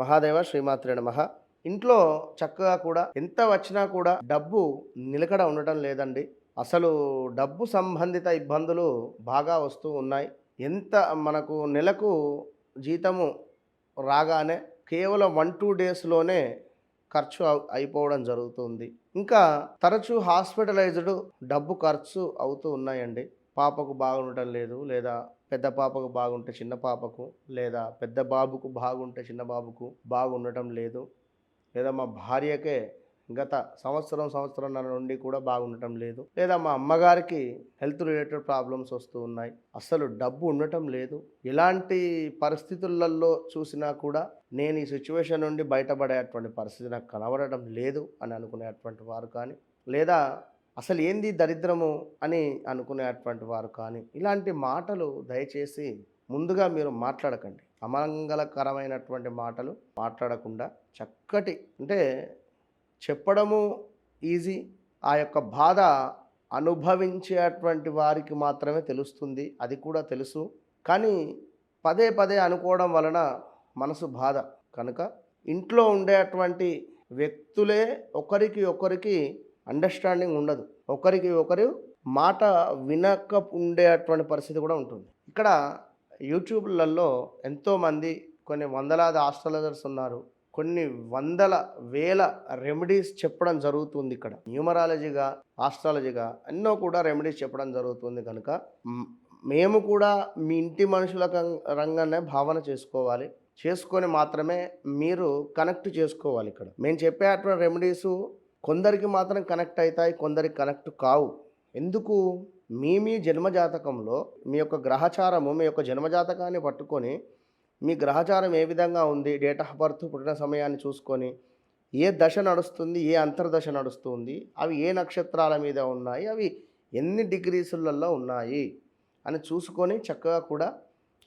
మహాదేవ శ్రీమాత్రే నమ. ఇంట్లో చక్కగా కూడా ఎంత వచ్చినా కూడా డబ్బు నిలకడ ఉండటం లేదండి. అసలు డబ్బు సంబంధిత ఇబ్బందులు బాగా వస్తూ ఉన్నాయి. ఎంత మనకు నెలకు జీతము రాగానే కేవలం వన్ టూ డేస్లోనే ఖర్చు అయిపోవడం జరుగుతుంది. ఇంకా తరచూ హాస్పిటలైజ్డ్ డబ్బు ఖర్చు అవుతూ ఉన్నాయండి. పాపకు బాగుండటం లేదు లేదా పెద్ద పాపకు బాగుంటే చిన్న పాపకు లేదా పెద్ద బాబుకు బాగుంటే చిన్న బాబుకు బాగుండటం లేదు లేదా మా భార్యకే గత సంవత్సరం సంవత్సరం నుండి కూడా బాగుండటం లేదు లేదా మా అమ్మగారికి హెల్త్ రిలేటెడ్ ప్రాబ్లమ్స్ వస్తూ ఉన్నాయి. అసలు డబ్బు ఉండటం లేదు. ఎలాంటి పరిస్థితులలో చూసినా కూడా నేను ఈ సిచ్యువేషన్ నుండి బయటపడేటువంటి పరిస్థితి నాకు కనబడటం లేదు అని అనుకునేటువంటి వారు కానీ లేదా అసలు ఏంది దరిద్రము అని అనుకునేటువంటి వారు కానీ ఇలాంటి మాటలు దయచేసి ముందుగా మీరు మాట్లాడకండి. అమంగళకరమైనటువంటి మాటలు మాట్లాడకుండా చక్కటి అంటే చెప్పడము ఈజీ. ఆ యొక్క బాధ అనుభవించేటువంటి వారికి మాత్రమే తెలుస్తుంది అది కూడా తెలుసు. కానీ పదే పదే అనుకోవడం వలన మనసు బాధ. కనుక ఇంట్లో ఉండేటువంటి వ్యక్తులే ఒకరికి ఒకరికి అండర్స్టాండింగ్ ఉండదు. ఒకరికి ఒకరు మాట వినక ఉండేటువంటి పరిస్థితి కూడా ఉంటుంది. ఇక్కడ యూట్యూబ్లలో ఎంతోమంది కొన్ని వందలాది ఆస్ట్రాలజర్స్ ఉన్నారు. కొన్ని వందల వేల రెమెడీస్ చెప్పడం జరుగుతుంది ఇక్కడ. న్యూమరాలజీగా ఆస్ట్రాలజీగా ఎన్నో కూడా రెమెడీస్ చెప్పడం జరుగుతుంది కనుక మేము కూడా మీ ఇంటి మనుషుల రంగానే భావన చేసుకోవాలి. చేసుకొని మాత్రమే మీరు కనెక్ట్ చేసుకోవాలి ఇక్కడ. మేము చెప్పేటువంటి రెమెడీస్ కొందరికి మాత్రం కనెక్ట్ అవుతాయి కొందరికి కనెక్ట్ కావు. ఎందుకు? మీ మీ జన్మజాతకంలో మీ యొక్క గ్రహచారము మీ యొక్క జన్మజాతకాన్ని పట్టుకొని మీ గ్రహచారం ఏ విధంగా ఉంది డేట్ ఆఫ్ బర్త్ పుట్టిన సమయాన్ని చూసుకొని ఏ దశ నడుస్తుంది ఏ అంతర్దశ నడుస్తుంది అవి ఏ నక్షత్రాల మీద ఉన్నాయి అవి ఎన్ని డిగ్రీసులలో ఉన్నాయి అని చూసుకొని చక్కగా కూడా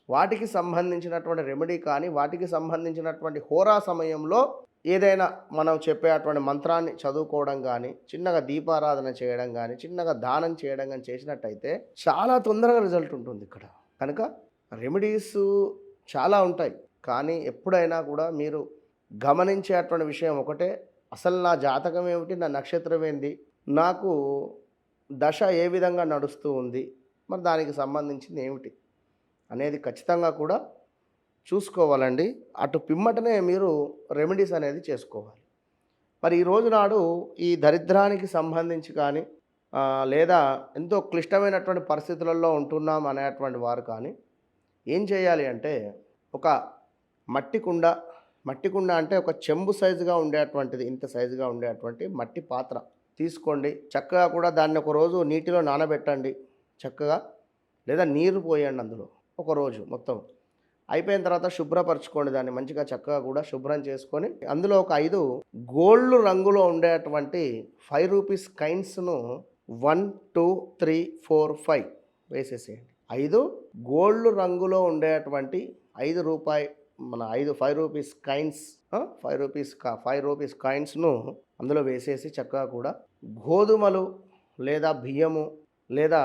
వాటికి సంబంధించినటువంటి రెమెడీ కానీ వాటికి సంబంధించినటువంటి హోరా సమయంలో ఏదైనా మనం చెప్పేటువంటి మంత్రాన్ని చదువుకోవడం కానీ చిన్నగా దీపారాధన చేయడం కానీ చిన్నగా దానం చేయడం కానీ చేసినట్టయితే చాలా తొందరగా రిజల్ట్ ఉంటుంది ఇక్కడ. కనుక రెమెడీస్ చాలా ఉంటాయి. కానీ ఎప్పుడైనా కూడా మీరు గమనించేటువంటి విషయం ఒకటే అసలు నా జాతకం ఏమిటి నా నక్షత్రం ఏంది నాకు దశ ఏ విధంగా నడుస్తూ ఉంది మరి దానికి సంబంధించింది ఏమిటి అనేది ఖచ్చితంగా కూడా చూసుకోవాలండి. అటు పిమ్మటనే మీరు రెమెడీస్ అనేది చేసుకోవాలి. మరి ఈ రోజు నాడు ఈ దరిద్రానికి సంబంధించి కానీ లేదా ఎంతో క్లిష్టమైనటువంటి పరిస్థితులలో ఉంటున్నాం అనేటువంటి వారు కానీ ఏం చేయాలి అంటే ఒక మట్టి కుండ మట్టి కుండ అంటే ఒక చెంబు సైజుగా ఉండేటువంటిది ఇంత సైజుగా ఉండేటువంటి మట్టి పాత్ర తీసుకోండి. చక్కగా కూడా దాన్ని ఒక రోజు నీటిలో నానబెట్టండి. చక్కగా లేదా నీరు పోయండి అందులో. ఒక రోజు మొత్తం అయిపోయిన తర్వాత శుభ్రపరచుకోండి దాన్ని మంచిగా చక్కగా కూడా శుభ్రం చేసుకొని అందులో ఒక ఐదు గోల్డ్ రంగులో ఉండేటువంటి five rupees కైన్స్ను one two three four five వేసేసేయండి. ఐదు గోల్డ్ రంగులో ఉండేటువంటి ఐదు రూపాయి మన ఐదు five rupees coins five rupees కా ఫైవ్ రూపీస్ కాయిన్స్ను అందులో వేసేసి చక్కగా కూడా గోధుమలు లేదా బియ్యము లేదా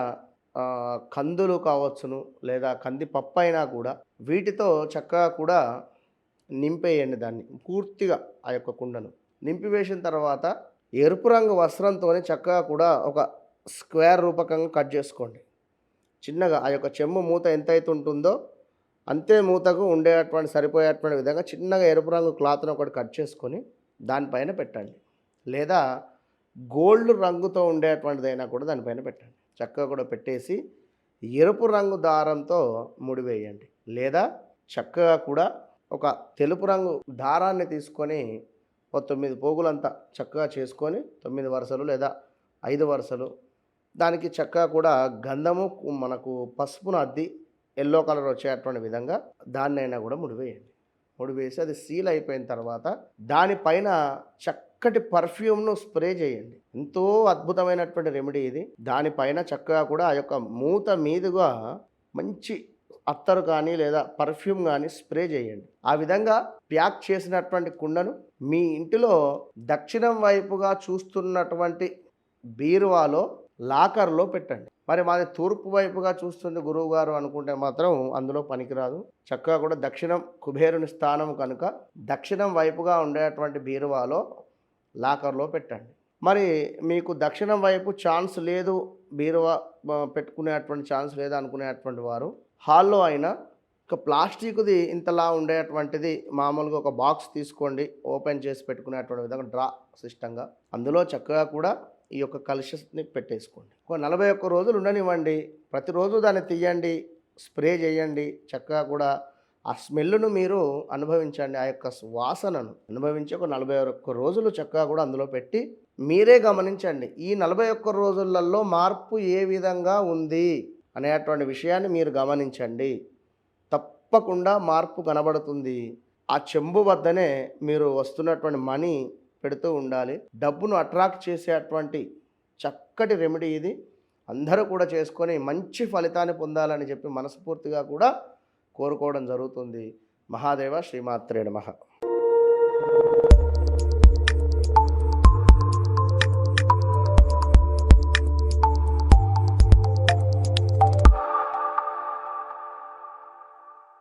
కందులు కావచ్చును లేదా కంది పప్పు అయినా కూడా వీటితో చక్కగా కూడా నింపేయండి దాన్ని పూర్తిగా ఆ యొక్క కుండను. నింపివేసిన తర్వాత ఎరుపు రంగు వస్త్రంతో చక్కగా కూడా ఒక స్క్వేర్ రూపకంగా కట్ చేసుకోండి. చిన్నగా ఆ యొక్క చెమ్ము మూత ఎంతైతే ఉంటుందో అంతే మూతకు ఉండేటువంటి సరిపోయేటువంటి విధంగా చిన్నగా ఎరుపు రంగు క్లాత్ను ఒకటి కట్ చేసుకొని దానిపైన పెట్టండి. లేదా గోల్డ్ రంగుతో ఉండేటువంటిదైనా కూడా దానిపైన పెట్టండి. చక్కగా కూడా పెట్టేసి ఎరుపు రంగు దారంతో ముడివేయండి. లేదా చక్కగా కూడా ఒక తెలుపు రంగు దారాన్ని తీసుకొని ఒక తొమ్మిది పోగులంతా చక్కగా చేసుకొని తొమ్మిది వరుసలు లేదా ఐదు వరుసలు దానికి చక్కగా కూడా గంధము మనకు పసుపును అద్ది ఎల్లో కలర్ వచ్చేటువంటి విధంగా దాన్నైనా కూడా ముడివేయండి. ముడివేసి అది సీల్ అయిపోయిన తర్వాత దానిపైన చక్కటి పర్ఫ్యూమ్ను స్ప్రే చేయండి. ఎంతో అద్భుతమైనటువంటి రెమెడీ ఇది. దానిపైన చక్కగా కూడా ఆ యొక్క మూత మీదుగా మంచి అత్తరు కానీ లేదా పర్ఫ్యూమ్ కానీ స్ప్రే చేయండి. ఆ విధంగా ప్యాక్ చేసినటువంటి కుండను మీ ఇంటిలో దక్షిణం వైపుగా చూస్తున్నటువంటి బీరువాలో లాకర్లో పెట్టండి. మరి మాది తూర్పు వైపుగా చూస్తుంది గురువు గారు అనుకుంటే మాత్రం అందులో పనికిరాదు. చక్కగా కూడా దక్షిణం కుబేరుని స్థానం కనుక దక్షిణం వైపుగా ఉండేటువంటి బీరువాలో లాకర్లో పెట్టండి. మరి మీకు దక్షిణం వైపు ఛాన్స్ లేదు బీరువా పెట్టుకునేటువంటి ఛాన్స్ లేదు అనుకునేటువంటి వారు హాల్లో అయినా ఒక ప్లాస్టిక్ది ఇంతలా ఉండేటువంటిది మామూలుగా ఒక బాక్స్ తీసుకోండి ఓపెన్ చేసి పెట్టుకునేటువంటి విధంగా డ్రా సిస్టంగా. అందులో చక్కగా కూడా ఈ యొక్క కలుషని పెట్టేసుకోండి. ఒక నలభై ఒక్క రోజులు ఉండనివ్వండి. ప్రతిరోజు దాన్ని తీయండి స్ప్రే చేయండి. చక్కగా కూడా ఆ స్మెల్ను మీరు అనుభవించండి. ఆ యొక్క వాసనను అనుభవించి ఒక నలభై ఒక్క రోజులు చక్కగా కూడా అందులో పెట్టి మీరే గమనించండి. ఈ నలభై ఒక్క రోజులలో మార్పు ఏ విధంగా ఉంది అనేటువంటి విషయాన్ని మీరు గమనించండి. తప్పకుండా మార్పు కనబడుతుంది. ఆ చెంబు వద్దనే మీరు వస్తున్నటువంటి మనీ పెడుతూ ఉండాలి. డబ్బును అట్రాక్ట్ చేసేటువంటి చక్కటి రెమెడీ ఇది. అందరూ కూడా చేసుకొని మంచి ఫలితాన్ని పొందాలని చెప్పి మనస్ఫూర్తిగా కూడా కోరుకోవడం జరుగుతుంది. మహాదేవ శ్రీమాత్రే నమ.